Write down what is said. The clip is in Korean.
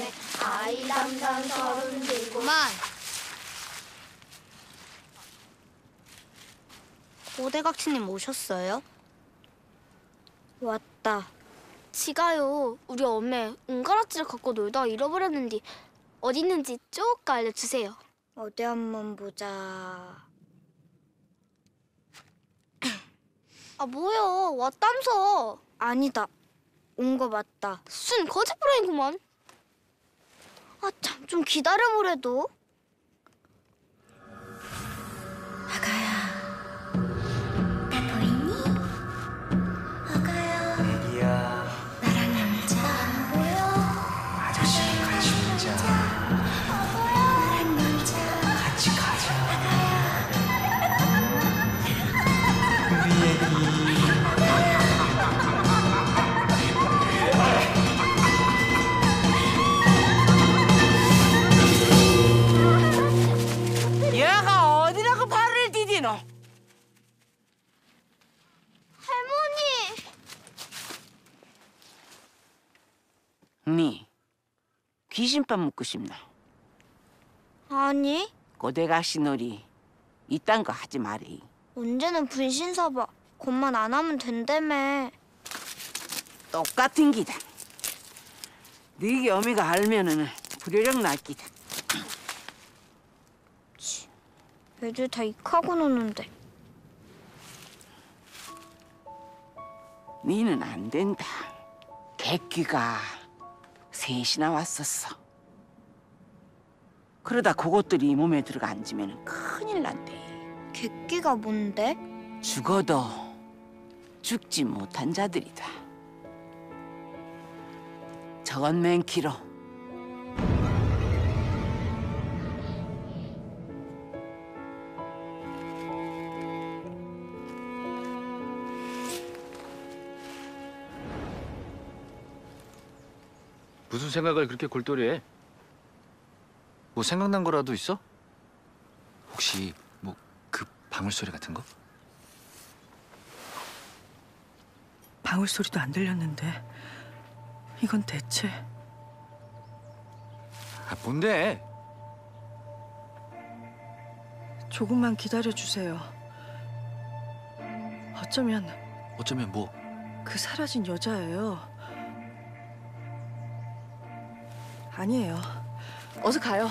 네 아이 담당 서른 일곱 그만. 고대각시님 오셨어요? 왔다. 지가요 우리 엄매 은가락지를 갖고 놀다가 잃어버렸는데 어디 있는지 쭉 알려주세요 어디 한번 보자. 아 뭐야 왔담서 아니다. 온 거 맞다. 순 거짓부라인구만 아 참 좀 기다려보래도. 니 귀신밥 먹고 싶나? 아니 고대가시 놀이 이딴 거 하지 말이. 언제는 분신사바. 그것만 안 하면 된다며. 똑같은 기다. 네게 어미가 알면은 불효령 날 기다. 애들 다 익하고 노는데. 니는 안 된다. 객귀가 셋이나 왔었어. 그러다 그것들이 몸에 들어가 앉으면 큰일 난대. 객기가 뭔데? 죽어도 죽지 못한 자들이다. 저건 맨키로 무슨 생각을 그렇게 골똘히해? 뭐 생각난 거라도 있어? 혹시 뭐 그 방울 소리 같은 거? 방울 소리도 안 들렸는데 이건 대체 아 뭔데? 조금만 기다려 주세요. 어쩌면 어쩌면 뭐? 그 사라진 여자예요. 아니에요. 어서 가요.